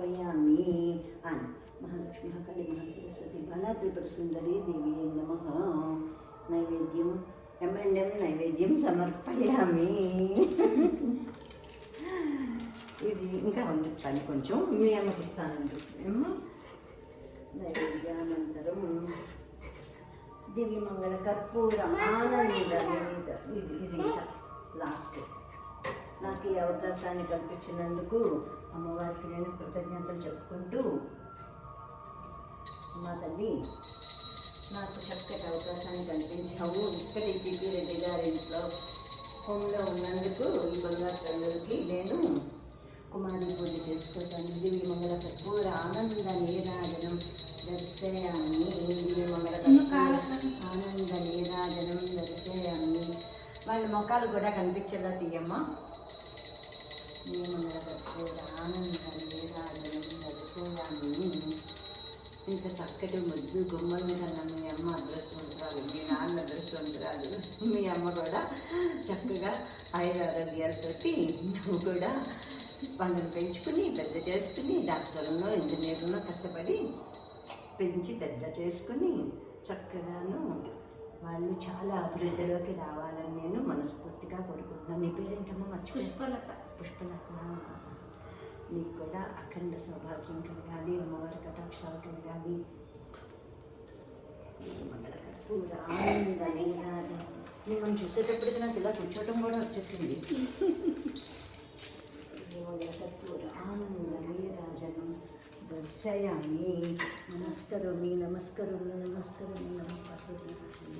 సమర్పయామి అని మహాలక్ష్మి మహాకాళి మహాసరస్వతి బాలా సుందరి దేవి నమ నైవేద్యం ఎంఎండ్ఎం నైవేద్యం సమర్పయామి ఇది ఇంకా వండుతాను కొంచెం. మీ అమ్మకి ఇస్తానండి నైవేద్యానంతరం. దివి మంగళ కర్పూర ఆనంద ఇది ఇది లాస్ట్ నాకు ఈ అవకాశాన్ని కల్పించినందుకు అమ్మవారికి నేను కృతజ్ఞతలు చెప్పుకుంటూ మా తల్లి నాకు చక్కటి అవకాశాన్ని కల్పించావు. ఇక్కడ ఈ పిపి రెడ్డి గారి ఇంట్లో హోమ్లో ఉన్నందుకు ఈ బంగారు తల్లులకి నేను కుమారి పూజ చేసుకుంటాను. దివి మంగళ కర్పూర ఆనంద నీరాజనం దర్శయామి. దివి మంగళ ఆనంద నీరాజనం దర్శయామి. వాళ్ళ మొక్కలు కూడా కనిపించేలా తీయమ్మా. దివి మంగళ కర్పూర ఆనంద నీరాజనం ఇంత చక్కటి ముద్దు గుమ్మల మీద మీ అమ్మ అదృష్టవంతురాలు. మీ నాన్న అదృష్టవంతురాలు మీ అమ్మ కూడా చక్కగా ఐదు ఆరోగ్యాలతోటి నువ్వు కూడా పండుగ పెంచుకుని పెద్ద చేసుకుని డాక్టర్లను ఇంజనీర్లను కష్టపడి పెంచి పెద్ద చేసుకుని చక్కగాను వాళ్ళు చాలా అభివృద్ధిలోకి రావాలని నేను మనస్ఫూర్తిగా కోరుకుంటున్నాను. నీ పేరేంటమ్మా? మర్చిపోయి పుష్పలత. పుష్పలత. నీకు కూడా అఖండ సౌభాగ్యం కలగాలి అమ్మవారి కటాక్షాలు కలగాలి. మిమ్మల్ని చూసేటప్పటికి నాకు ఇలా కూర్చోవటం కూడా వచ్చేసింది. మంగళ కర్పూర ఆనంద నీరాజనం. దర్శయామి. నమస్కరోమి నమస్కరోమి నమస్కరోమి నమస్కరోమి.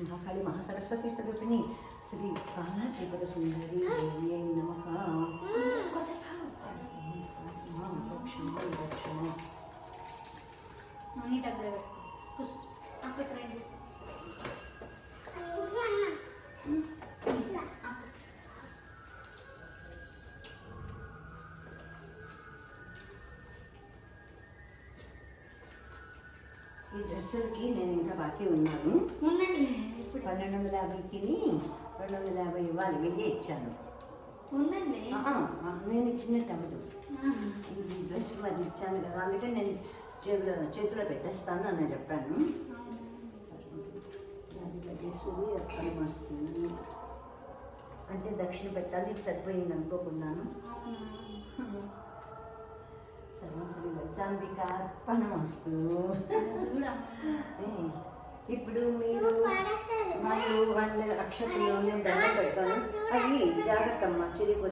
అని మహాలక్ష్మి మహాకాళి మహాసరస్వతి స్వరూపిణి శ్రీ బాలా త్రిపుర సుందరి దేవి ఈ డ్రెస్సులకి నేను ఇంకా బాకీ ఉన్నాను. పన్నెండు వందల యాభైకి రెండు వందల యాభై ఇవ్వాలి వెయ్యి ఇచ్చాను. నేను ఇచ్చినట్టు అవ్వదు. ఈ డ్రెస్ అది ఇచ్చాను కదా అందుకే నేను చేతిలో చేతిలో పెట్టేస్తాను అని చెప్పాను. వస్తుంది అంటే దక్షిణ పెట్టాలి సరిపోయింది అనుకోకున్నాను. సర్వసరి లలితాంబిక అర్పణం వస్తూ చూడమ్మా ఇప్పుడు మీరు వాళ్ళు వాళ్ళ అక్షతలు నేను దండం పెడతాను. అవి జాగ్రత్త అమ్మా చిరిగి